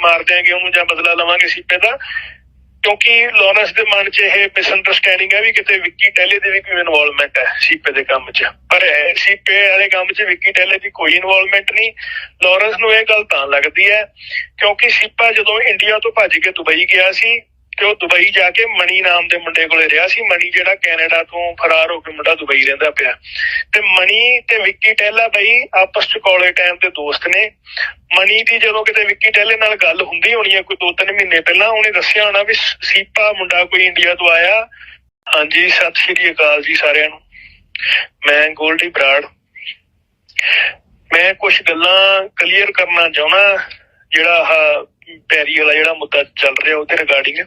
ਮਾਰ ਦਿਆਂਗੇ, ਉਹਨੂੰ ਜਾਂ ਬਦਲਾ ਲਵਾਂਗੇ ਸੀਪੇ ਦਾ। ਕਿਉਂਕਿ ਲੋਰੈਂਸ ਦੇ ਮਨ 'ਚ ਇਹ ਮਿਸਅੰਡਰਸਟੈਂਡਿੰਗ ਹੈ ਵੀ ਕਿਤੇ ਵਿੱਕੀ ਟੈਲੇ ਦੀ ਵੀ ਕੋਈ ਇਨਵੋਲਵਮੈਂਟ ਹੈ ਸੀਪੇ ਦੇ ਕੰਮ 'ਚ। ਪਰ ਸੀਪੇ ਵਾਲੇ ਕੰਮ 'ਚ ਵਿੱਕੀ ਟੈਲੇ ਦੀ ਕੋਈ ਇਨਵੋਲਵਮੈਂਟ ਨਹੀਂ। ਲੋਰੈਂਸ ਨੂੰ ਇਹ ਗੱਲ ਤਾਂ ਲੱਗਦੀ ਹੈ, ਕਿਉਂਕਿ ਸੀਪਾ ਜਦੋਂ ਇੰਡੀਆ ਤੋਂ ਭੱਜ ਕੇ ਦੁਬਈ ਗਿਆ ਸੀ ਤੇ ਉਹ ਦੁਬਈ ਜਾ ਕੇ ਮਣੀ ਨਾਮ ਦੇ ਮੁੰਡੇ ਕੋਲੇ ਰਿਹਾ ਸੀ? ਮਣੀ ਜਿਹੜਾ ਕੈਨੇਡਾ ਤੋਂ ਫਰਾਰ ਹੋ ਕੇ ਮੁੰਡਾ ਦੁਬਈ ਰਹਿੰਦਾ ਪਿਆ। ਤੇ ਮਣੀ ਤੇ ਵਿੱਕੀ ਟੈਲਾ ਬਈ ਆਪਸ ਚ ਕਾਲਜ ਟਾਈਮ ਤੇ ਦੋਸਤ ਨੇ। ਮਣੀ ਦੀ ਜਦੋਂ ਕਿਤੇ ਵਿੱਕੀ ਟੈਲੇ ਨਾਲ ਗੱਲ ਹੁੰਦੀ ਹੋਣੀ ਹੈ ਕੋਈ ਦੋ ਤਿੰਨ ਮਹੀਨੇ ਪਹਿਲਾਂ, ਉਹਨੇ ਦੱਸਿਆ ਹੋਣਾ ਵੀ ਸੀਪਾ ਮੁੰਡਾ ਕੋਈ ਇੰਡੀਆ ਤੋਂ ਆਇਆ। ਹਾਂਜੀ, ਸਤਿ ਸ਼੍ਰੀ ਅਕਾਲ ਜੀ ਸਾਰਿਆਂ ਨੂੰ। ਮੈਂ ਗੋਲਡੀ ਬਰਾੜ। ਮੈਂ ਕੁਝ ਗੱਲਾਂ ਕਲੀਅਰ ਕਰਨਾ ਚਾਹੁੰਦਾ, ਜਿਹੜਾ ਆਹ ਪੈਰੀ ਵਾਲਾ ਜਿਹੜਾ ਮੁੱਦਾ ਚੱਲ ਰਿਹਾ ਉਹਦੇ ਰਿਗਾਰਡਿੰਗ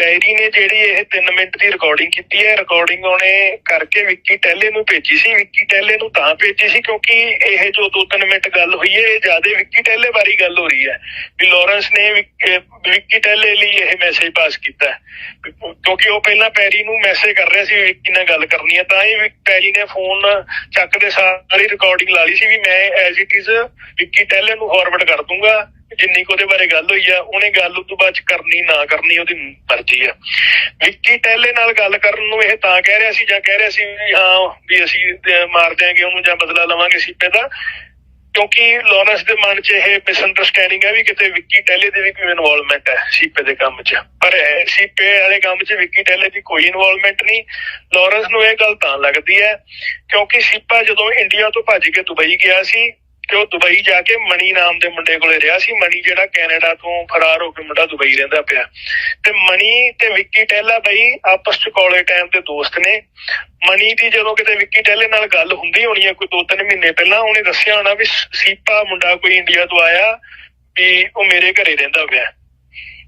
ਪੈਰੀ ਨੇ ਜਿਹੜੀ ਇਹ 3 ਮਿੰਟ ਦੀ ਰਿਕਾਰਡਿੰਗ ਕੀਤੀ ਹੈ ਰਿਕਾਰਡਿੰਗ ਉਹਨੇ ਕਰਕੇ ਵਿੱਕੀ ਟੈਲੇ ਨੂੰ ਭੇਜੀ ਸੀ। ਵਿੱਕੀ ਟੈਲੇ ਨੂੰ ਤਾਂ ਭੇਜੀ ਸੀ ਕਿਉਂਕਿ ਇਹ ਜੋ 2-3 ਮਿੰਟ ਗੱਲ ਹੋਈ ਹੈ, ਇਹ ਜ਼ਿਆਦਾ ਵਿੱਕੀ ਟੈਲੇ ਬਾਰੇ ਗੱਲ ਹੋ ਰਹੀ ਹੈ। ਵੀ ਲਾਰੈਂਸ ਨੇ ਵਿੱਕੀ ਟੈਲੇ ਲਈ ਇਹ ਮੈਸੇਜ ਪਾਸ ਕੀਤਾ ਕਿਉਂਕਿ ਉਹ ਪਹਿਲਾਂ ਪੈਰੀ ਨੂੰ ਮੈਸੇਜ ਕਰ ਰਿਹਾ ਸੀ ਵੀ ਵਿੱਕੀ ਨਾਲ ਗੱਲ ਕਰਨੀ ਹੈ। ਤਾਂ ਇਹ ਪੈਰੀ ਨੇ ਫੋਨ ਚੱਕਦੇ ਸਾਰੀ ਰਿਕਾਰਡਿੰਗ ਲਾ ਲਈ ਸੀ ਵੀ ਮੈਂ ਐਜ਼ ਇਟ ਇਜ਼ ਵਿੱਕੀ ਟੈਲੇ ਨੂੰ ਫਾਰਵਰਡ ਕਰ ਦੂੰਗਾ। ਜਿੰਨੀ ਕੁ ਉਹਦੇ ਬਾਰੇ ਗੱਲ ਹੋਈ ਆ, ਉਹਨੇ ਗੱਲ ਉਸ ਤੋਂ ਬਾਅਦ ਕਰਨੀ, ਨਾ ਕਰਨੀ, ਉਹਦੀ ਮਰਜ਼ੀ ਆ। ਵਿੱਕੀ ਟੈਲੇ ਨਾਲ ਗੱਲ ਕਰਨ ਨੂੰ ਇਹ ਤਾਂ ਕਹਿ ਰਿਹਾ ਸੀ ਜਾਂ ਕਹਿ ਰਿਹਾ ਸੀ ਵੀ ਹਾਂ, ਵੀ ਅਸੀਂ ਮਾਰ ਦਿਆਂਗੇ ਉਹਨੂੰ ਜਾਂ ਬਦਲਾ ਲਵਾਂਗੇ ਸੀਪੇ ਦਾ। ਕਿਉਂਕਿ ਲੋਰੈਂਸ ਦੇ ਮਨ 'ਚ ਇਹ ਮਿਸਅੰਡਰਸਟੈਂਡਿੰਗ ਹੈ ਵੀ ਕਿਤੇ ਵਿੱਕੀ ਟੈਲੇ ਦੀ ਵੀ ਕੋਈ ਇਨਵੋਲਵਮੈਂਟ ਹੈ ਸੀਪੇ ਦੇ ਕੰਮ 'ਚ। ਪਰ ਸੀਪੇ ਵਾਲੇ ਕੰਮ 'ਚ ਵਿੱਕੀ ਟੈਲੇ ਦੀ ਕੋਈ ਇਨਵੋਲਵਮੈਂਟ ਨਹੀਂ। ਲੋਰੈਂਸ ਨੂੰ ਇਹ ਗੱਲ ਤਾਂ ਲੱਗਦੀ ਹੈ, ਕਿਉਂਕਿ ਸੀਪਾ ਜਦੋਂ ਇੰਡੀਆ ਤੋਂ ਭੱਜ ਕੇ ਦੁਬਈ ਗਿਆ ਸੀ ਤੇ ਉਹ ਦੁਬਈ ਜਾ ਕੇ ਮਣੀ ਨਾਮ ਦੇ ਮੁੰਡੇ ਕੋਲੇ ਰਿਹਾ ਸੀ। ਮਣੀ ਜਿਹੜਾ ਕੈਨੇਡਾ ਤੋਂ ਫਰਾਰ ਹੋ ਕੇ ਮੁੰਡਾ ਦੁਬਈ ਰਹਿੰਦਾ ਪਿਆ। ਤੇ ਮਣੀ ਤੇ ਵਿੱਕੀ ਟੈਲਾ ਬਈ ਆਪਸ ਚ ਕਾਲਜ ਟਾਈਮ ਤੇ ਦੋਸਤ ਨੇ। ਮਣੀ ਦੀ ਜਦੋਂ ਕਿਤੇ ਵਿੱਕੀ ਟੈਲੇ ਨਾਲ ਗੱਲ ਹੁੰਦੀ ਹੋਣੀ ਹੈ ਕੋਈ ਦੋ ਤਿੰਨ ਮਹੀਨੇ ਪਹਿਲਾਂ, ਉਹਨੇ ਦੱਸਿਆ ਹੋਣਾ ਵੀ ਸੀਪਾ ਮੁੰਡਾ ਕੋਈ ਇੰਡੀਆ ਤੋਂ ਆਇਆ ਵੀ ਉਹ ਮੇਰੇ ਘਰੇ ਰਹਿੰਦਾ ਪਿਆ।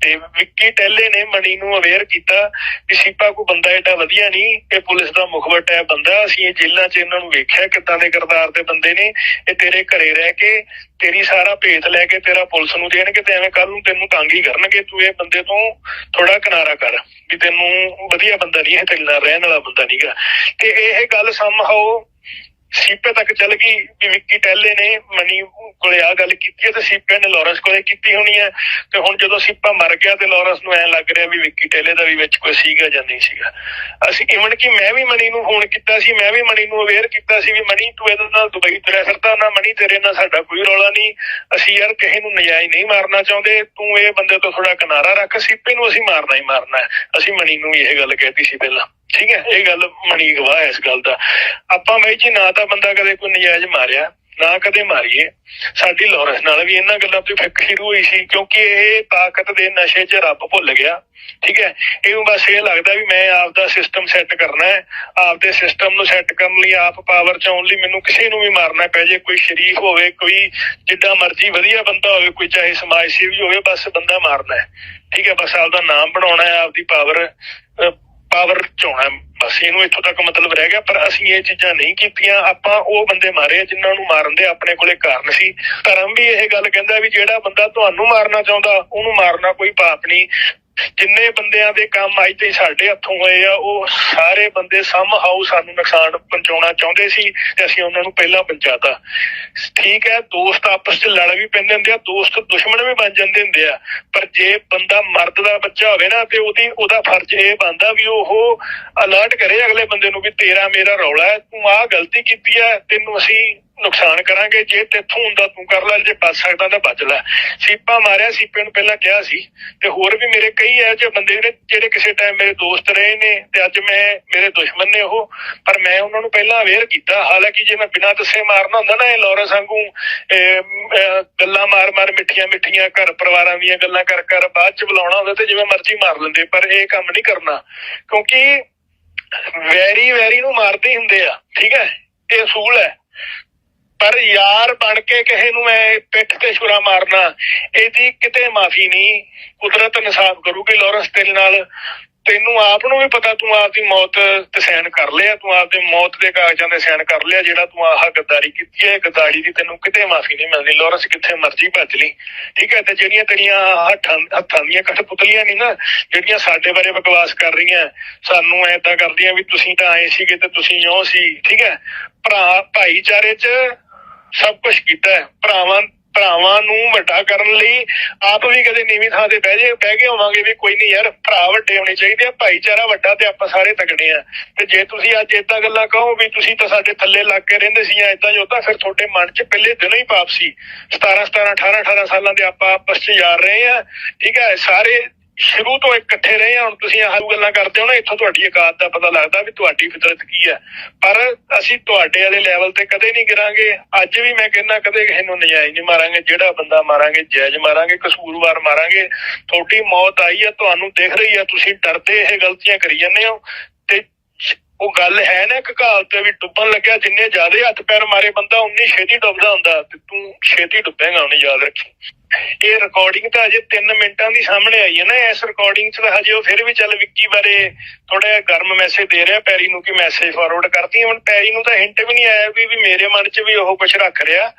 ਤੇ ਵਿੱਕੀ ਟੈਲੇ ਨੇ ਮਣੀ ਨੂੰ ਅਵੇਅਰ ਕੀਤਾ ਕਿ ਸੀਪਾ ਕੋਈ ਬੰਦਾ ਏਡਾ ਵਧੀਆ ਨਹੀਂ ਇਹ ਪੁਲਿਸ ਦਾ ਮੁਖਬਟ ਹੈ, ਬੰਦਾ ਅਸੀਂ ਇਹ ਜੇਲ੍ਹਾਂ 'ਚ ਇਹਨਾਂ ਨੂੰ ਵੇਖਿਆ ਕਿੱਦਾਂ ਦੇ ਕਿਰਦਾਰ ਦੇ ਬੰਦੇ ਨੇ, ਇਹ ਤੇਰੇ ਘਰੇ ਰਹਿ ਕੇ, ਤੇਰੀ ਸਾਰਾ ਭੇਤ ਲੈ ਕੇ ਤੇਰਾ ਪੁਲਿਸ ਨੂੰ ਦੇਣਗੇ ਤੇ ਐਵੇਂ ਕੱਲ ਨੂੰ ਤੈਨੂੰ ਤੰਗ ਹੀ ਕਰਨਗੇ, ਤੂੰ ਇਹ ਬੰਦੇ ਤੋਂ ਥੋੜਾ ਕਿਨਾਰਾ ਕਰ ਵੀ ਤੈਨੂੰ ਵਧੀਆ ਬੰਦਾ ਨਹੀਂ ਇਹ ਤੇਰੇ ਨਾਲ ਰਹਿਣ ਵਾਲਾ ਬੰਦਾ ਨਹੀਂਗਾ ਤੇ ਇਹ ਗੱਲ ਸਮਹਾਓ ਸੀਪੇ ਤੱਕ ਚੱਲ ਗਈ ਵੀ ਵਿੱਕੀ ਟੈਲੇ ਨੇ ਮਨੀ ਕੋਲੇ ਆ ਗੱਲ ਕੀਤੀ ਹੈ ਤੇ ਸੀਪੇ ਨੇ ਲਾਰੈਂਸ ਕੋਲੇ ਕੀਤੀ ਹੋਣੀ ਹੈ। ਤੇ ਹੁਣ ਜਦੋਂ ਸੀਪਾ ਮਰ ਗਿਆ ਤੇ ਲਾਰੈਂਸ ਨੂੰ ਐ ਲੱਗ ਰਿਹਾ ਵੀ ਵਿੱਕੀ ਟੈਲੇ ਦਾ ਵੀ ਵਿੱਚ ਕੋਈ ਸੀਗਾ ਜਾਂ ਨਹੀਂ ਸੀਗਾ। ਅਸੀਂ ਇਵਨ ਕਿ ਮੈਂ ਵੀ ਮਨੀ ਨੂੰ ਫੋਨ ਕੀਤਾ ਸੀ, ਮੈਂ ਵੀ ਮਨੀ ਨੂੰ ਅਵੇਅਰ ਕੀਤਾ ਸੀ ਵੀ ਮਨੀ ਤੂੰ ਇਹਦੇ ਨਾਲ ਦੁਬਈ ਤੁਰਿਆ ਫਿਰਦਾ, ਨਾ ਮਨੀ ਤੇਰੇ ਨਾਲ ਸਾਡਾ ਕੋਈ ਰੌਲਾ ਨਹੀਂ। ਅਸੀਂ ਯਾਰ ਕਿਸੇ ਨੂੰ ਨਜਾਇਜ਼ ਨਹੀਂ ਮਾਰਨਾ ਚਾਹੁੰਦੇ। ਤੂੰ ਇਹ ਬੰਦੇ ਤੋਂ ਥੋੜਾ ਕਿਨਾਰਾ ਰੱਖ, ਸੀਪੇ ਨੂੰ ਅਸੀਂ ਮਾਰਨਾ ਹੀ ਮਾਰਨਾ ਅਸੀਂ ਮਨੀ ਨੂੰ ਇਹ ਗੱਲ ਕਹਿਤੀ ਸੀ ਪਹਿਲਾਂ। ਠੀਕ ਹੈ, ਇਹ ਗੱਲ ਮਣੀ ਗਵਾਹ ਇਸ ਗੱਲ ਦਾ। ਆਪਾਂ ਬਾਈ ਜੀ, ਨਾ ਤਾਂ ਬੰਦਾ ਕਦੇ ਕੋਈ ਨਜਾਇਜ਼ ਮਾਰਿਆ, ਨਾ ਕਦੇ ਮਾਰੀਏ। ਸਾਡੀ ਲਾਰੈਂਸ ਨਾਲ ਵੀ ਇਹਨਾਂ ਗੱਲਾਂ ਤੋਂ ਫਿੱਕ ਸ਼ੁਰੂ ਹੋਈ ਸੀ, ਕਿਉਂਕਿ ਇਹ ਤਾਕਤ ਦੇ ਨਸ਼ੇ 'ਚ ਰੱਬ ਭੁੱਲ ਗਿਆ। ਠੀਕ ਹੈ ਇਹਨੂੰ ਬਸ ਇਹ ਲੱਗਦਾ ਵੀ ਮੈਂ ਆਪ ਦਾ ਸਿਸਟਮ ਸੈੱਟ ਕਰਨਾ ਹੈ ਆਪ ਦੇ ਸਿਸਟਮ ਨੂੰ ਸੈੱਟ ਕਰਨ ਲਈ, ਆਪ ਪਾਵਰ 'ਚ ਆਉਣ ਲਈ ਮੈਨੂੰ ਕਿਸੇ ਨੂੰ ਵੀ ਮਾਰਨਾ ਪੈ ਜੇ, ਕੋਈ ਸ਼ਰੀਕ ਹੋਵੇ, ਕੋਈ ਜਿੱਦਾਂ ਮਰਜ਼ੀ ਵਧੀਆ ਬੰਦਾ ਹੋਵੇ, ਕੋਈ ਚਾਹੇ ਸਮਾਜ ਸੇਵੀ ਹੋਵੇ, ਬਸ ਬੰਦਾ ਮਾਰਨਾ ਹੈ। ਠੀਕ ਹੈ, ਬਸ ਆਪਦਾ ਨਾਮ ਬਣਾਉਣਾ ਹੈ, ਆਪਦੀ ਪਾਵਰ ਪਾਵਰ ਚਾਉਣਾ ਬਸ ਇਹਨੂੰ ਇੱਥੋਂ ਤੱਕ ਮਤਲਬ ਰਹਿ ਗਿਆ, ਪਰ ਅਸੀਂ ਇਹ ਚੀਜ਼ਾਂ ਨਹੀਂ ਕੀਤੀਆਂ। ਆਪਾਂ ਉਹ ਬੰਦੇ ਮਾਰੇ ਜਿਨ੍ਹਾਂ ਨੂੰ ਮਾਰਨ ਦੇ ਆਪਣੇ ਕੋਲੇ ਕਾਰਨ ਸੀ। ਧਰਮ ਵੀ ਇਹ ਗੱਲ ਕਹਿੰਦਾ ਵੀ ਜਿਹੜਾ ਬੰਦਾ ਤੁਹਾਨੂੰ ਮਾਰਨਾ ਚਾਹੁੰਦਾ, ਉਹਨੂੰ ਮਾਰਨਾ ਕੋਈ ਪਾਪ ਨਹੀਂ। ਜਿੰਨੇ ਬੰਦਿਆਂ ਦੇ ਕੰਮ ਅੱਜ ਤੇ ਸਾਡੇ ਹੱਥੋਂ ਹੋਏ ਆ, ਉਹ ਸਾਰੇ ਬੰਦੇ ਸਮ ਹਾਊ ਸਾਨੂੰ ਨੁਕਸਾਨ ਪਹੁੰਚਾਉਣਾ ਚਾਹੁੰਦੇ ਸੀ ਤੇ ਅਸੀਂ ਉਹਨਾਂ ਨੂੰ ਪਹਿਲਾਂ ਪਹੁੰਚਾਤਾ। ਠੀਕ ਹੈ, ਦੋਸਤ ਆਪਸ ਚ ਲੜ ਵੀ ਪੈਂਦੇ ਹੁੰਦੇ ਆ, ਦੋਸਤ ਦੁਸ਼ਮਣ ਵੀ ਬਣ ਜਾਂਦੇ ਹੁੰਦੇ ਆ, ਪਰ ਜੇ ਬੰਦਾ ਮਰਦ ਦਾ ਬੱਚਾ ਹੋਵੇ ਨਾ ਤੇ ਉਹਦੀ, ਉਹਦਾ ਫਰਜ਼ ਇਹ ਬਣਦਾ ਵੀ ਉਹ ਅਲਰਟ ਕਰੇ ਅਗਲੇ ਬੰਦੇ ਨੂੰ ਵੀ ਤੇਰਾ ਮੇਰਾ ਰੌਲਾ ਹੈ, ਤੂੰ ਆਹ ਗਲਤੀ ਕੀਤੀ ਹੈ, ਤੈਨੂੰ ਅਸੀਂ ਨੁਕਸਾਨ ਕਰਾਂਗੇ, ਜੇ ਤੇਥੋਂ ਹੁੰਦਾ ਤੂੰ ਕਰ ਲੈ, ਜੇ ਬਚ ਸਕਦਾ ਤਾਂ ਬਚ ਲੈ। ਸੀਪਾ ਮਾਰਿਆ ਸੀਪੇ ਨੂੰ ਪਹਿਲਾਂ ਕਿਹਾ ਸੀ, ਤੇ ਹੋਰ ਵੀ ਮੇਰੇ ਕਈ ਇਹੋ ਜਿਹੇ ਬੰਦੇ ਨੇ, ਜਿਹੜੇ ਕਿਸੇ ਟਾਈਮ ਮੇਰੇ ਦੋਸਤ ਰਹੇ ਨੇ, ਤੇ ਅੱਜ ਮੈਂ, ਮੇਰੇ ਦੁਸ਼ਮਣ ਨੇ ਉਹ, ਪਰ ਮੈਂ ਉਹਨਾਂ ਨੂੰ ਪਹਿਲਾਂ ਅਵੇਅਰ ਕੀਤਾ। ਹਾਲਾਂਕਿ ਜੇ ਮੈਂ ਬਿਨਾਂ ਦੱਸੇ ਮਾਰਨਾ ਹੁੰਦਾ ਨਾ ਇਹ ਲੋਰੈਂਸ ਵਾਂਗੂ ਗੱਲਾਂ ਮਾਰ-ਮਾਰ ਮਿੱਠੀਆਂ ਮਿੱਠੀਆਂ, ਘਰ ਪਰਿਵਾਰਾਂ ਦੀਆਂ ਗੱਲਾਂ ਕਰ ਕਰ ਬਾਅਦ ਚ ਬੁਲਾਉਣਾ ਹੁੰਦਾ ਤੇ ਜਿਵੇਂ ਮਰਜ਼ੀ ਮਾਰ ਲੈਂਦੇ, ਪਰ ਇਹ ਕੰਮ ਨਹੀਂ ਕਰਨਾ। ਕਿਉਂਕਿ ਵੈਰੀ ਵੈਰੀ ਨੂੰ ਮਾਰਦੇ ਹੁੰਦੇ ਆ, ਠੀਕ ਹੈ? ਇਹ ਅਸੂਲ ਹੈ। ਪਰ ਯਾਰ ਬਣ ਕੇ ਕਿਸੇ ਨੂੰ ਐ ਪਿੱਠ ਤੇ ਛੁਰਾ ਮਾਰਨਾ, ਇਹਦੀ ਕਿਤੇ ਮਾਫੀ ਨਹੀਂ। ਕੁਦਰਤ ਇਨਸਾਫ ਕਰੂਗੀ ਲਾਰੈਂਸ ਤੇਰੇ ਨਾਲ। ਤੈਨੂੰ ਆਪ ਨੂੰ ਵੀ ਪਤਾ ਤੂੰ ਆਪ ਦੀ ਮੌਤ ਤੇ ਸਾਈਨ ਕਰ ਲਿਆ, ਤੂੰ ਆਪ ਦੇ ਮੌਤ ਦੇ ਕਾਗਜ਼ਾਂ ਤੇ ਸਾਈਨ ਕਰ ਲਿਆ, ਜਿਹੜਾ ਤੂੰ ਆਹ ਗੱਦਾਰੀ ਕੀਤੀ ਹੈ, ਗੱਦਾਰੀ ਦੀ ਤੈਨੂੰ ਕਿਤੇ ਮਾਫੀ ਨਹੀਂ ਮਿਲਦੀ। ਲਾਰੈਂਸ ਕਿੱਥੇ ਮਰਜ਼ੀ ਭੱਜ ਲਈ। ਠੀਕ ਹੈ, ਤੇ ਜਿਹੜੀਆਂ ਤੇਰੀਆਂ ਹੱਥਾਂ ਹੱਥਾਂ ਦੀਆਂ ਕਠਪੁਤਲੀਆਂ ਨਹੀਂ ਨਾ, ਜਿਹੜੀਆਂ ਸਾਡੇ ਬਾਰੇ ਬਕਵਾਸ ਕਰ ਰਹੀਆਂ, ਸਾਨੂੰ ਐਦਾਂ ਕਰਦੀਆਂ ਵੀ ਤੁਸੀਂ ਤਾਂ ਆਏ ਸੀਗੇ ਤੇ ਤੁਸੀਂ ਇਉਂ ਸੀ। ਠੀਕ ਹੈ, ਭਰਾ, ਭਾਈਚਾਰੇ 'ਚ ਸਭ ਕੁਝ ਕੀਤਾ ਹੈ। ਭਰਾਵਾਂ ਭਰਾਵਾਂ ਨੂੰ ਵੱਡਾ ਕਰਨ ਲਈ ਆਪ ਵੀ ਕਦੇ ਨੀਵੀਂ ਥਾਂ ਤੇ ਬਹਿ ਜੇ, ਬਹਿ ਕੇ ਹੋਵਾਂਗੇ ਵੀ ਕੋਈ ਨਹੀਂ ਯਾਰ, ਭਰਾ ਵੱਡੇ ਹੋਣੇ ਚਾਹੀਦੇ ਆ, ਭਾਈਚਾਰਾ ਵੱਡਾ ਤੇ ਆਪਾਂ ਸਾਰੇ ਤਕੜੇ ਆ। ਤੇ ਜੇ ਤੁਸੀਂ ਅੱਜ ਏਦਾਂ ਗੱਲਾਂ ਕਹੋ ਵੀ ਤੁਸੀਂ ਤਾਂ ਸਾਡੇ ਥੱਲੇ ਲੱਗ ਕੇ ਰਹਿੰਦੇ ਸੀ ਜਾਂ ਏਦਾਂ ਜੋਤਾ ਫਿਰ ਤੁਹਾਡੇ ਮਨ 'ਚ ਪਹਿਲੇ ਦਿਨੋਂ ਹੀ ਪਾਪ ਸੀ। 17 17 18 18 ਸਾਲਾਂ ਦੇ ਆਪਾਂ ਆਪਸ 'ਚ ਯਾਰ ਰਹੇ ਆ। ਠੀਕ ਹੈ, ਸਾਰੇ ਸ਼ੁਰੂ ਤੋਂ ਇਕੱਠੇ ਰਹੇ ਆ ਹੁਣ ਤੁਸੀਂ ਆਹ ਗੱਲਾਂ ਕਰਦੇ ਹੋ ਨਾ, ਇੱਥੋਂ ਤੁਹਾਡੀ ਔਕਾਤ ਦਾ ਪਤਾ ਲੱਗਦਾ ਵੀ ਤੁਹਾਡੀ ਫਿਤਰਤ ਕੀ ਹੈ। ਪਰ ਅਸੀਂ ਤੁਹਾਡੇ ਵਾਲੇ ਲੈਵਲ ਤੇ ਕਦੇ ਨਹੀਂ ਗਿਰਾਂਗੇ। ਅੱਜ ਵੀ ਮੈਂ ਕਹਿੰਦਾ, ਕਦੇ ਕਿਸੇ ਨੂੰ ਨਜਾਇਜ਼ ਨਹੀਂ ਮਾਰਾਂਗੇ। ਜਿਹੜਾ ਬੰਦਾ ਮਾਰਾਂਗੇ, ਜਾਇਜ਼ ਮਾਰਾਂਗੇ, ਕਸੂਰਵਾਰ ਮਾਰਾਂਗੇ। ਤੁਹਾਡੀ ਮੌਤ ਆਈ ਹੈ, ਤੁਹਾਨੂੰ ਦਿਖ ਰਹੀ ਹੈ, ਤੁਸੀਂ ਡਰਦੇ ਇਹ ਗਲਤੀਆਂ ਕਰੀ ਜਾਂਦੇ ਹੋ। ਤੇ ਉਹ ਗੱਲ ਹੈ ਨਾ ਇੱਕ ਕਹਾਵਤ ਵੀ ਡੁੱਬਣ ਲੱਗਿਆ, ਜਿੰਨੇ ਜ਼ਿਆਦਾ ਹੱਥ ਪੈਰ ਮਾਰੇ ਬੰਦਾ, ਉਨੀ ਛੇਤੀ ਡੁੱਬਦਾ ਹੁੰਦਾ ਤੇ ਤੂੰ ਛੇਤੀ ਡੁੱਬੇਗਾ, ਉਹਨੇ ਯਾਦ ਰੱਖੀ। ਇਹ ਰਿਕਾਰਡਿੰਗ ਤਾਂ ਅਜੇ 3 ਮਿੰਟਾਂ ਦੀ ਸਾਹਮਣੇ ਆਈ ਹੈ ਨਾ, ਇਸ ਰਿਕਾਰਡਿੰਗ 'ਚ ਤਾਂ ਹਜੇ ਉਹ ਫਿਰ ਵੀ ਚੱਲ ਵਿੱਕੀ ਬਾਰੇ ਥੋੜਾ ਜਿਹਾ ਗਰਮ ਮੈਸੇਜ ਦੇ ਰਿਹਾ, ਪੈਰੀ ਨੂੰ ਕਿ ਮੈਸੇਜ ਫਾਰਵਰਡ ਕਰਦੀ ਹੁਣ ਪੈਰੀ ਨੂੰ ਤਾਂ ਹਿੰਟ ਵੀ ਨਹੀਂ ਆਇਆ ਵੀ ਵੀ ਮੇਰੇ ਮਨ 'ਚ ਵੀ ਉਹ ਕੁਝ ਰੱਖ ਰਿਹਾ।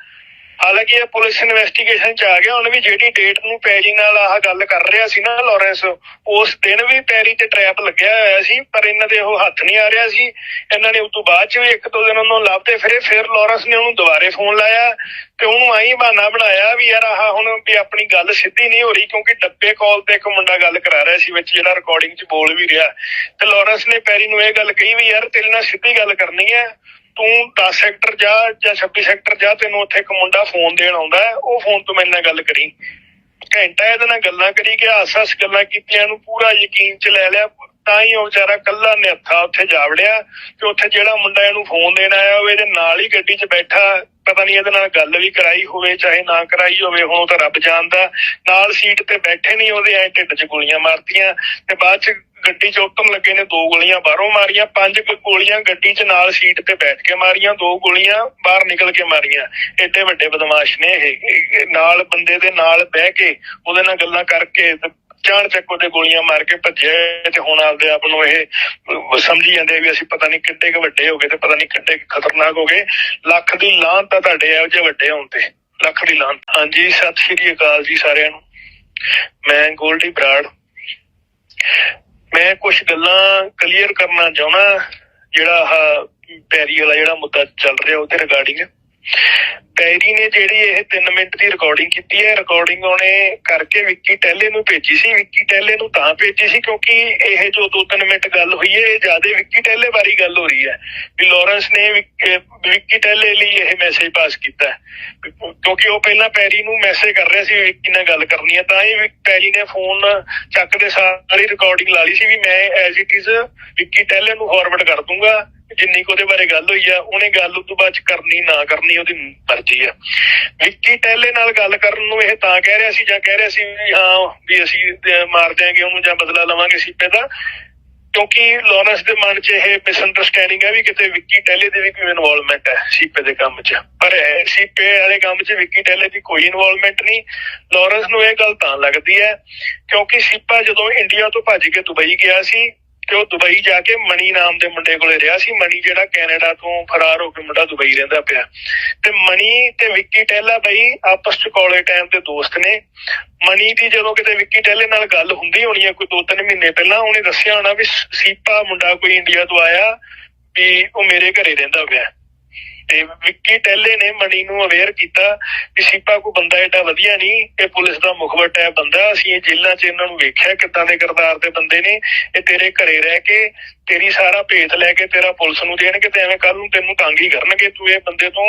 ਹਾਲਾਂਕਿ ਇਹ ਪੁਲਿਸ ਇਨਵੈਸਟੀਗੇਸ਼ਨ ਚ ਆ ਗਿਆ। ਹੁਣ ਵੀ ਜਿਹੜੀ ਡੇਟ ਨੂੰ ਪੈਰੀ ਨਾਲ ਆਹ ਗੱਲ ਕਰ ਰਿਹਾ ਸੀ ਨਾ ਲਾਰੈਂਸ ਉਸ ਦਿਨ ਵੀ ਪੈਰੀ ਤੇ ਟ੍ਰੈਪ ਲੱਗਿਆ ਹੋਇਆ ਸੀ, ਪਰ ਇਹਨਾਂ ਦੇ ਉਹ ਹੱਥ ਨਹੀਂ ਆ ਰਿਹਾ ਸੀ। ਇਹਨਾਂ ਨੇ ਉਸ ਤੋਂ ਬਾਅਦ ਚ ਵੀ ਇੱਕ ਦੋ ਦਿਨ ਉਹਨੂੰ ਲੱਭਦੇ ਫਿਰੇ, ਫਿਰ ਲਾਰੈਂਸ ਨੇ ਉਹਨੂੰ ਦੁਬਾਰੇ ਫੋਨ ਲਾਇਆ ਤੇ ਉਹਨੂੰ ਆਈ ਬਹਾਨਾ ਬਣਾਇਆ ਵੀ ਯਾਰ ਆਹ ਹੁਣ ਵੀ ਆਪਣੀ ਗੱਲ ਸਿੱਧੀ ਨਹੀਂ ਹੋ ਰਹੀ ਕਿਉਂਕਿ ਡੱਬੇ ਕਾਲ ਤੇ ਇੱਕ ਮੁੰਡਾ ਗੱਲ ਕਰਾ ਰਿਹਾ ਸੀ ਵਿੱਚ ਜਿਹੜਾ ਰਿਕਾਰਡਿੰਗ 'ਚ ਬੋਲ ਵੀ ਰਿਹਾ। ਤੇ ਲਾਰੈਂਸ ਨੇ ਪੈਰੀ ਨੂੰ ਇਹ ਗੱਲ ਕਹੀ ਵੀ ਯਾਰ ਤੇਰੇ ਨਾਲ ਸਿੱਧੀ ਗੱਲ ਕਰਨੀ ਹੈ ਤੂੰ 10 ਸੈਕਟਰ ਜਾ ਜਾਂ 26 ਸੈਕਟਰ ਜਾ, ਤੈਨੂੰ ਉੱਥੇ ਇੱਕ ਮੁੰਡਾ ਫੋਨ ਦੇਣ ਆਉਂਦਾ ਉਹ ਫੋਨ ਤੋਂ ਮੇਰੇ ਨਾਲ ਗੱਲ ਕਰੀ। ਘੰਟਾ ਇਹਦੇ ਨਾਲ ਗੱਲਾਂ ਕਰੀ ਕਿ ਹਾਸ-ਹਾਸ ਗੱਲਾਂ ਕੀਤੀਆਂ ਨੂੰ ਪੂਰਾ ਯਕੀਨ ਚ ਲੈ ਲਿਆ, ਤਾਂ ਹੀ ਉਹ ਵਿਚਾਰਾ ਕੱਲਾ ਨਿਹੱਥਾ ਉੱਥੇ ਜਾ ਵੜਿਆ ਤੇ ਉੱਥੇ ਜਿਹੜਾ ਮੁੰਡਾ ਇਹਨੂੰ ਫੋਨ ਦੇਣ ਆਇਆ ਹੋਵੇ ਇਹਦੇ ਨਾਲ ਹੀ ਗੱਡੀ 'ਚ ਬੈਠਾ, ਪਤਾ ਨਹੀਂ ਇਹਦੇ ਨਾਲ ਗੱਲ ਵੀ ਕਰਾਈ ਹੋਵੇ, ਚਾਹੇ ਨਾ ਕਰਾਈ ਹੋਵੇ, ਹੁਣ ਉਹ ਤਾਂ ਰੱਬ ਜਾਣਦਾ, ਨਾਲ ਸੀਟ ਤੇ ਬੈਠੇ ਨਹੀਂ, ਉਹਦੇ ਐ ਢਿੱਡ 'ਚ ਗੋਲੀਆਂ ਮਾਰਤੀਆਂ ਤੇ ਬਾਅਦ 'ਚ ਗੱਡੀ 'ਚ ਉੱਤਮ ਲੱਗੇ ਨੇ, ਦੋ ਗੋਲੀਆਂ ਬਾਹਰੋਂ ਮਾਰੀਆਂ, ਪੰਜ ਗੋਲੀਆਂ ਗੱਡੀ 'ਚ ਨਾਲ ਸੀਟ ਤੇ ਬੈਠ ਕੇ ਮਾਰੀਆਂ, ਦੋ ਗੋਲੀਆਂ ਬਾਹਰ ਨਿਕਲ ਕੇ ਮਾਰੀਆਂ। ਐਡੇ ਵੱਡੇ ਬਦਮਾਸ਼ ਨੇ ਇਹ। ਨਾਲ ਬੰਦੇ ਦੇ ਨਾਲ ਬਹਿ ਕੇ ਉਹਦੇ ਨਾਲ ਗੱਲਾਂ ਕਰਕੇ ਤੇ ਚਾਣ ਚੱਕ ਗੋਲੀਆਂ ਮਾਰ ਕੇ ਭੱਜੇ ਤੇ ਹੁਣ ਆਪਦੇ ਆਪ ਨੂੰ ਇਹ ਸਮਝੀ ਜਾਂਦੇ ਵੀ ਅਸੀਂ ਪਤਾ ਨਹੀਂ ਕਿੱਡੇ ਕੁ ਵੱਡੇ ਹੋ ਗਏ ਤੇ ਪਤਾ ਨਹੀਂ ਕਿੱਡੇ ਖਤਰਨਾਕ ਹੋ ਗਏ। ਲੱਖ ਦੀ ਲਾਹਨਤ ਤਾਂ ਤੁਹਾਡੇ ਇਹੋ ਜਿਹੇ ਵੱਡੇ ਹੋਣ ਤੇ। ਲੱਖ ਦੀ ਲਾਹਨਤ। ਹਾਂਜੀ, ਸਤਿ ਸ਼੍ਰੀ ਅਕਾਲ ਜੀ ਸਾਰਿਆਂ ਨੂੰ। ਮੈਂ ਗੋਲਡੀ ਬਰਾੜ। ਮੈਂ ਕੁਝ ਗੱਲਾਂ ਕਲੀਅਰ ਕਰਨਾ ਚਾਹੁੰਦਾ, ਜਿਹੜਾ ਆਹ ਪੈਰੀ ਵਾਲਾ ਜਿਹੜਾ ਮੁੱਦਾ ਚੱਲ ਰਿਹਾ ਉਹਦੇ ਰਿਗਾਰਡਿੰਗ ਪੈਰੀ ਨੇ ਜਿਹੜੀ ਇਹ 3 ਮਿੰਟ ਦੀ ਰਿਕਾਰਡਿੰਗ ਕੀਤੀ ਹੈ ਰਿਕਾਰਡਿੰਗ ਉਹਨੇ ਕਰਕੇ ਵਿੱਕੀ ਟੈਲੇ ਨੂੰ ਭੇਜੀ ਸੀ। ਵਿੱਕੀ ਟੈਲੇ ਨੂੰ ਤਾਂ ਭੇਜੀ ਸੀ ਕਿਉਂਕਿ ਇਹ ਜੋ 2-3 ਮਿੰਟ ਗੱਲ ਹੋਈ ਹੈ, ਇਹ ਜ਼ਿਆਦਾ ਵਿੱਕੀ ਟੈਲੇ ਬਾਰੇ ਗੱਲ ਹੋ ਰਹੀ ਹੈ। ਵੀ ਲਾਰੈਂਸ ਨੇ ਵਿੱਕੀ ਟੈਲੇ ਲਈ ਇਹ ਮੈਸੇਜ ਪਾਸ ਕੀਤਾ ਕਿਉਂਕਿ ਉਹ ਪਹਿਲਾਂ ਪੈਰੀ ਨੂੰ ਮੈਸੇਜ ਕਰ ਰਿਹਾ ਸੀ ਵੀ ਵਿੱਕੀ ਨਾਲ ਗੱਲ ਕਰਨੀ ਹੈ, ਤਾਂ ਇਹ ਪੈਰੀ ਨੇ ਫੋਨ ਚੱਕਦੇ ਸਾਰੀ ਰਿਕਾਰਡਿੰਗ ਲਾ ਲਈ ਸੀ ਵੀ ਮੈਂ ਐਜ਼ ਇਟ ਇਜ਼ ਵਿੱਕੀ ਟੈਲੇ ਨੂੰ ਫਾਰਵਰਡ ਕਰ ਦੂੰਗਾ। ਜਿੰਨੀ ਕੁ ਉਹਦੇ ਬਾਰੇ ਗੱਲ ਹੋਈ ਆ, ਉਹਨੇ ਗੱਲ ਉਸ ਤੋਂ ਬਾਅਦ ਕਰਨੀ, ਨਾ ਕਰਨੀ, ਉਹਦੀ ਮਰਜ਼ੀ ਆ। ਵਿੱਕੀ ਟੈਲੇ ਨਾਲ ਗੱਲ ਕਰਨ ਨੂੰ ਇਹ ਤਾਂ ਕਹਿ ਰਿਹਾ ਸੀ ਜਾਂ ਕਹਿ ਰਿਹਾ ਸੀ ਵੀ ਹਾਂ, ਵੀ ਅਸੀਂ ਮਾਰ ਦਿਆਂਗੇ ਉਹਨੂੰ ਜਾਂ ਬਦਲਾ ਲਵਾਂਗੇ ਸੀਪੇ ਦਾ। ਕਿਉਂਕਿ ਲਾਰੈਂਸ ਦੇ ਮਨ 'ਚ ਇਹ ਮਿਸਅੰਡਰਸਟੈਂਡਿੰਗ ਹੈ ਵੀ ਕਿਤੇ ਵਿੱਕੀ ਟੈਲੇ ਦੇ ਵੀ ਕੋਈ ਇਨਵੋਲਵਮੈਂਟ ਹੈ ਸੀਪੇ ਦੇ ਕੰਮ 'ਚ। ਪਰ ਸੀਪੇ ਵਾਲੇ ਕੰਮ 'ਚ ਵਿੱਕੀ ਟੈਲੇ ਦੀ ਕੋਈ ਇਨਵੋਲਵਮੈਂਟ ਨਹੀਂ। ਲਾਰੈਂਸ ਨੂੰ ਇਹ ਗੱਲ ਤਾਂ ਲੱਗਦੀ ਹੈ ਕਿਉਂਕਿ ਸੀਪਾ ਜਦੋਂ ਇੰਡੀਆ ਤੋਂ ਭੱਜ ਕੇ ਦੁਬਈ ਗਿਆ ਸੀ ਤੇ ਉਹ ਦੁਬਈ ਜਾ ਕੇ ਮਣੀ ਨਾਮ ਦੇ ਮੁੰਡੇ ਕੋਲੇ ਰਿਹਾ ਸੀ। ਮਣੀ ਜਿਹੜਾ ਕੈਨੇਡਾ ਤੋਂ ਫਰਾਰ ਹੋ ਕੇ ਮੁੰਡਾ ਦੁਬਈ ਰਹਿੰਦਾ ਪਿਆ। ਤੇ ਮਣੀ ਤੇ ਵਿੱਕੀ ਟੈਲਾ ਬਈ, ਆਪਸ ਚ ਕਾਲਜ ਟਾਈਮ ਤੇ ਦੋਸਤ ਨੇ। ਮਣੀ ਦੀ ਜਦੋਂ ਕਿਤੇ ਵਿੱਕੀ ਟੈਲੇ ਨਾਲ ਗੱਲ ਹੁੰਦੀ ਹੋਣੀ ਹੈ ਕੋਈ ਦੋ ਤਿੰਨ ਮਹੀਨੇ ਪਹਿਲਾਂ, ਉਹਨੇ ਦੱਸਿਆ ਹੋਣਾ ਵੀ ਸੀਪਾ ਮੁੰਡਾ ਕੋਈ ਇੰਡੀਆ ਤੋਂ ਆਇਆ ਵੀ ਉਹ ਮੇਰੇ ਘਰੇ ਰਹਿੰਦਾ ਪਿਆ। ਤੇ ਵਿੱਕੀ ਟੈਲੇ ਨੇ ਮਣੀ ਨੂੰ ਅਵੇਅਰ ਕੀਤਾ ਕਿ ਸੀਪਾ ਕੋਈ ਬੰਦਾ ਏਡਾ ਵਧੀਆ ਨਹੀਂ ਇਹ ਪੁਲਿਸ ਦਾ ਮੁਖਬਰ ਹੈ, ਬੰਦਾ ਅਸੀਂ ਇਹ ਜੇਲ੍ਹਾਂ 'ਚ ਇਹਨਾਂ ਨੂੰ ਵੇਖਿਆ ਕਿੱਦਾਂ ਦੇ ਕਿਰਦਾਰ ਦੇ ਬੰਦੇ ਨੇ ਇਹ ਤੇਰੇ ਘਰੇ ਰਹਿ ਕੇ ਤੇਰੀ ਸਾਰਾ ਭੇਤ ਲੈ ਕੇ ਤੇਰਾ ਪੁਲਿਸ ਨੂੰ ਦੇਣਗੇ ਤੇ ਐਵੇਂ ਕੱਲ ਨੂੰ ਤੈਨੂੰ ਤੰਗ ਹੀ ਕਰਨਗੇ, ਤੂੰ ਇਹ ਬੰਦੇ ਤੋਂ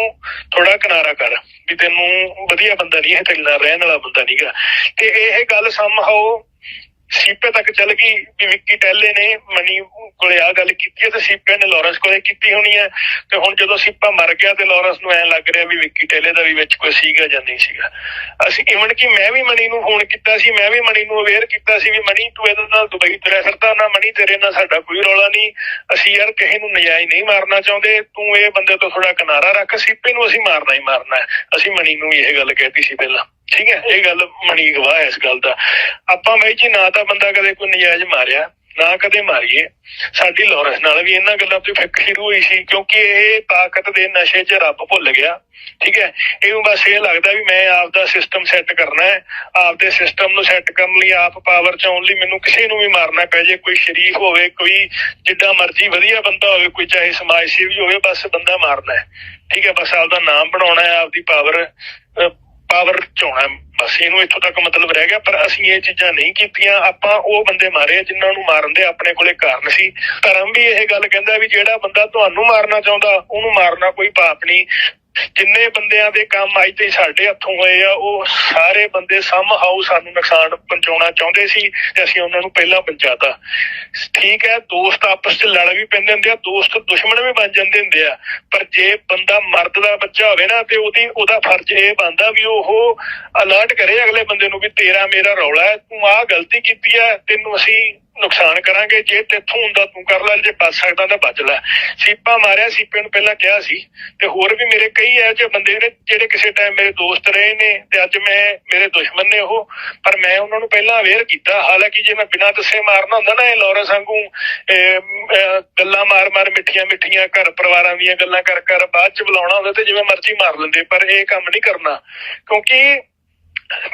ਥੋੜਾ ਕਿਨਾਰਾ ਕਰ ਵੀ ਤੈਨੂੰ ਵਧੀਆ ਬੰਦਾ ਨਹੀਂ ਇਹ ਤੇਰੇ ਨਾਲ ਰਹਿਣ ਵਾਲਾ ਬੰਦਾ ਨਹੀਂਗਾ ਤੇ ਇਹ ਗੱਲ ਸਮਹਾਓ ਸੀਪੇ ਤੱਕ ਚੱਲ ਗਈ ਵੀ ਵਿੱਕੀ ਟੈਲੇ ਨੇ ਮਨੀ ਕੋਲੇ ਆ ਗੱਲ ਕੀਤੀ ਹੈ ਤੇ ਸੀਪੇ ਨੇ ਲਾਰੈਂਸ ਕੋਲੇ ਕੀਤੀ ਹੋਣੀ ਹੈ ਤੇ ਹੁਣ ਜਦੋਂ ਸੀਪਾ ਮਰ ਗਿਆ ਤੇ ਲਾਰੈਂਸ ਨੂੰ ਐ ਲੱਗ ਰਿਹਾ ਵੀ ਵਿੱਕੀ ਟੈਲੇ ਦਾ ਵੀ ਵਿੱਚ ਕੋਈ ਸੀਗਾ ਜਾਂ ਨਹੀਂ ਸੀਗਾ। ਅਸੀਂ ਇਵਨ ਕਿ ਮੈਂ ਵੀ ਮਨੀ ਨੂੰ ਫੋਨ ਕੀਤਾ ਸੀ, ਮੈਂ ਵੀ ਮਨੀ ਨੂੰ ਅਵੇਅਰ ਕੀਤਾ ਸੀ ਵੀ ਮਨੀ ਤੂੰ ਇਹਦੇ ਨਾਲ ਦੁਬਈ ਤੁਰਿਆ ਸਕਦਾ ਨਾ ਮਨੀ ਤੇਰੇ ਨਾਲ ਸਾਡਾ ਕੋਈ ਰੌਲਾ ਨਹੀਂ। ਅਸੀਂ ਯਾਰ ਕਿਸੇ ਨੂੰ ਨਜਾਇਜ਼ ਨਹੀਂ ਮਾਰਨਾ ਚਾਹੁੰਦੇ, ਤੂੰ ਇਹ ਬੰਦੇ ਤੋਂ ਥੋੜਾ ਕਿਨਾਰਾ ਰੱਖ, ਸੀਪੇ ਨੂੰ ਅਸੀਂ ਮਾਰਨਾ ਹੀ ਮਾਰਨਾ ਅਸੀਂ ਮਨੀ ਨੂੰ ਇਹ ਗੱਲ ਕਹਿਤੀ ਸੀ ਪਹਿਲਾਂ। ਠੀਕ ਹੈ, ਇਹ ਗੱਲ ਮਣੀ ਗਵਾਹ ਹੈ ਇਸ ਗੱਲ ਦਾ। ਆਪਾਂ ਬਾਈ ਜੀ, ਨਾ ਤਾਂ ਬੰਦਾ ਕਦੇ ਕੋਈ ਨਜਾਇਜ਼ ਮਾਰਿਆ, ਨਾ ਕਦੇ ਮਾਰੀਏ। ਸਾਡੀ ਲਾਰੈਂਸ ਨਾਲ ਵੀ ਇਹਨਾਂ ਗੱਲਾਂ ਤੋਂ ਫਿੱਕ ਸ਼ੁਰੂ ਹੋਈ ਸੀ, ਕਿਉਂਕਿ ਇਹ ਤਾਕਤ ਦੇ ਨਸ਼ੇ 'ਚ ਰੱਬ ਭੁੱਲ ਗਿਆ। ਠੀਕ ਹੈ, ਇਹਨੂੰ ਬਸ ਇਹ ਲੱਗਦਾ ਵੀ ਮੈਂ ਆਪ ਦਾ ਸਿਸਟਮ ਸੈੱਟ ਕਰਨਾ ਹੈ ਆਪ ਦੇ ਸਿਸਟਮ ਨੂੰ ਸੈੱਟ ਕਰਨ ਲਈ, ਆਪ ਪਾਵਰ 'ਚ ਆਉਣ ਲਈ ਮੈਨੂੰ ਕਿਸੇ ਨੂੰ ਵੀ ਮਾਰਨਾ ਪੈ ਜੇ, ਕੋਈ ਸ਼ਰੀਫ ਹੋਵੇ, ਕੋਈ ਜਿੱਦਾਂ ਮਰਜ਼ੀ ਵਧੀਆ ਬੰਦਾ ਹੋਵੇ, ਕੋਈ ਚਾਹੇ ਸਮਾਜ ਸੇਵੀ ਹੋਵੇ, ਬਸ ਬੰਦਾ ਮਾਰਨਾ ਹੈ। ਠੀਕ ਹੈ, ਬਸ ਆਪਦਾ ਨਾਮ ਬਣਾਉਣਾ ਹੈ, ਆਪਦੀ ਪਾਵਰ ਪਾਵਰ ਚਾਉਣਾ ਬਸ ਇਹਨੂੰ ਇੱਥੋਂ ਤੱਕ ਮਤਲਬ ਰਹਿ ਗਿਆ, ਪਰ ਅਸੀਂ ਇਹ ਚੀਜ਼ਾਂ ਨਹੀਂ ਕੀਤੀਆਂ। ਆਪਾਂ ਉਹ ਬੰਦੇ ਮਾਰੇ ਆ ਜਿਨ੍ਹਾਂ ਨੂੰ ਮਾਰਨ ਦੇ ਆਪਣੇ ਕੋਲੇ ਕਾਰਨ ਸੀ। ਧਰਮ ਵੀ ਇਹ ਗੱਲ ਕਹਿੰਦਾ ਵੀ ਜਿਹੜਾ ਬੰਦਾ ਤੁਹਾਨੂੰ ਮਾਰਨਾ ਚਾਹੁੰਦਾ, ਉਹਨੂੰ ਮਾਰਨਾ ਕੋਈ ਪਾਪ ਨਹੀਂ। ਜਿੰਨੇ ਬੰਦਿਆਂ ਦੇ ਕੰਮ ਅੱਜ ਤੇ ਸਾਡੇ ਹੱਥੋਂ ਹੋਏ ਆ, ਉਹ ਸਾਰੇ ਬੰਦੇ ਸਮ ਹਾਊ ਸਾਨੂੰ ਨੁਕਸਾਨ ਪਹੁੰਚਾਉਣਾ ਚਾਹੁੰਦੇ ਸੀ ਤੇ ਅਸੀਂ ਉਹਨਾਂ ਨੂੰ ਪਹਿਲਾਂ ਪਹੁੰਚਾਤਾ। ਠੀਕ ਹੈ, ਦੋਸਤ ਆਪਸ 'ਚ ਲੜ ਵੀ ਪੈਂਦੇ ਹੁੰਦੇ ਆ, ਦੋਸਤ ਦੁਸ਼ਮਣ ਵੀ ਬਣ ਜਾਂਦੇ ਹੁੰਦੇ ਆ, ਪਰ ਜੇ ਬੰਦਾ ਮਰਦ ਦਾ ਬੱਚਾ ਹੋਵੇ ਨਾ ਤੇ ਉਹਦੀ, ਉਹਦਾ ਫਰਜ਼ ਇਹ ਬਣਦਾ ਵੀ ਉਹ ਅਲਰਟ ਕਰੇ ਅਗਲੇ ਬੰਦੇ ਨੂੰ ਵੀ ਤੇਰਾ ਮੇਰਾ ਰੌਲਾ ਹੈ, ਤੂੰ ਆਹ ਗਲਤੀ ਕੀਤੀ ਹੈ, ਤੈਨੂੰ ਅਸੀਂ ਨੁਕਸਾਨ ਕਰਾਂਗੇ, ਜੇ ਤੇਥੋਂ ਹੁੰਦਾ ਤੂੰ ਕਰ ਲੈ, ਜੇ ਬਚ ਸਕਦਾ ਤਾਂ ਬਚ ਲੈ। ਸੀਪਾ ਮਾਰਿਆ, ਸੀਪੇ ਨੂੰ ਪਹਿਲਾਂ ਕਿਹਾ ਸੀ, ਤੇ ਹੋਰ ਵੀ ਮੇਰੇ ਕਈ ਐ ਜਿਹੇ ਬੰਦੇ ਨੇ, ਜਿਹੜੇ ਕਿਸੇ ਟਾਈਮ ਮੇਰੇ ਦੋਸਤ ਰਹੇ ਨੇ, ਤੇ ਅੱਜ ਮੈਂ, ਮੇਰੇ ਦੁਸ਼ਮਣ ਨੇ ਉਹ, ਪਰ ਮੈਂ ਉਹਨਾਂ ਨੂੰ ਪਹਿਲਾਂ ਅਵੇਅਰ ਕੀਤਾ। ਹਾਲਾਂਕਿ ਜੇ ਮੈਂ ਬਿਨਾਂ ਦੱਸੇ ਮਾਰਨਾ ਹੁੰਦਾ ਨਾ ਇਹ ਲੋਰੈਂਸ ਵਾਂਗੂ ਗੱਲਾਂ ਮਾਰ ਮਾਰ, ਮਿੱਠੀਆਂ ਮਿੱਠੀਆਂ, ਘਰ ਪਰਿਵਾਰਾਂ ਦੀਆਂ ਗੱਲਾਂ ਕਰ ਕਰ, ਬਾਅਦ ਚ ਬੁਲਾਉਣਾ ਹੁੰਦਾ ਤੇ ਜਿਵੇਂ ਮਰਜ਼ੀ ਮਾਰ ਲੈਂਦੇ, ਪਰ ਇਹ ਕੰਮ ਨਹੀਂ ਕਰਨਾ। ਕਿਉਂਕਿ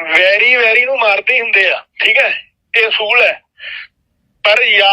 ਵੈਰੀ ਵੈਰੀ ਨੂੰ ਮਾਰਦੇ ਹੀ ਹੁੰਦੇ ਆ, ਠੀਕ ਹੈ? ਇਹ ਅਸੂਲ ਹੈ। ਪਰ ਯਾਰ